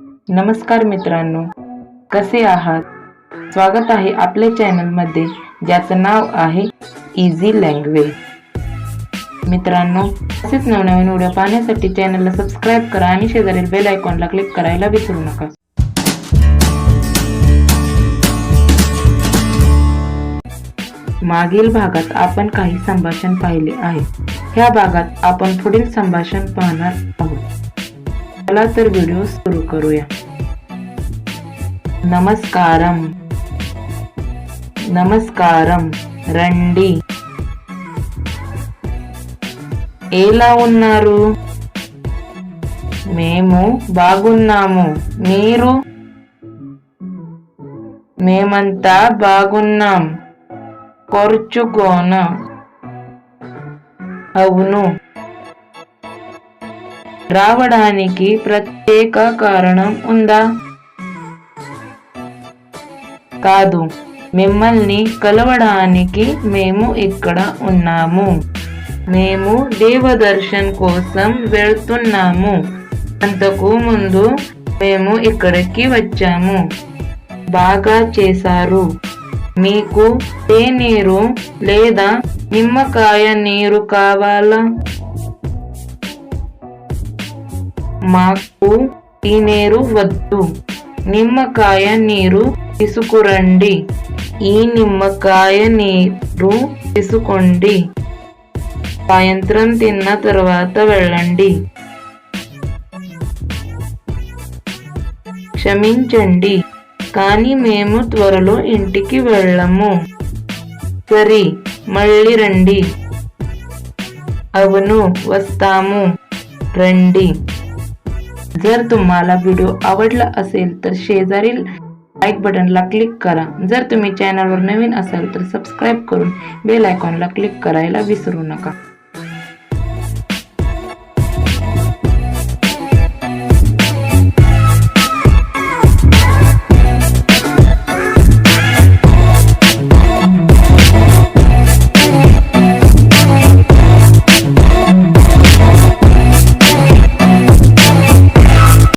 नमस्कार मित्रांनो कसे आहात? स्वागत आहे आपल्या चॅनलमध्ये ज्याचं नाव आहे इझी लँग्वेज मित्रांनो असेच नवनवीन व्हिडिओ पाहण्यासाठी चॅनलला सबस्क्राईब करा आणि शेजारील बेल आयकॉनला क्लिक करायला विसरू नका. मागील भागात आपण काही संभाषण पाहिले आहे. ह्या भागात आपण पुढील संभाषण पाहणार आहोत. चला तर व्हिडिओ सुरू करूया నమస్కారం నమస్కారం రండి ఎలా ఉన్నారు మేము బాగున్నాము మీరు మేమంతా బాగున్నాం కొర్చుకోన అవును రావడానికి ప్రత్యేక కారణం ఉందా? కాదు. మిమ్మల్ని కలవడానికి మేము ఇక్కడ ఉన్నాము. మేము దేవదర్శన్ కోసం వెళ్తున్నాము. అంతకు ముందు మేము ఇక్కడికి వచ్చాము. బాగా చేశారు. మీకు తేనీరు లేదా నిమ్మకాయ నీరు కావాలా? మాకు ఈ నీరు వద్దు. నిమ్మకాయ నీరు తీసుకురండి. ఈ నిమ్మకాయ నీరు తీసుకోండి. సాయంత్రం తిన్న తర్వాత వెళ్ళండి. క్షమించండి కానీ మేము త్వరలో ఇంటికి వెళ్ళము. సరే మళ్ళీ రండి. అవును వస్తాము. రండి. जर तुम्हाला व्हिडिओ आवडला असेल तर शेजारील लाईक बटनला क्लिक करा. जर तुम्ही चॅनलवर नवीन असाल तर सबस्क्राईब करून बेल आयकॉनला क्लिक करायला विसरू नका.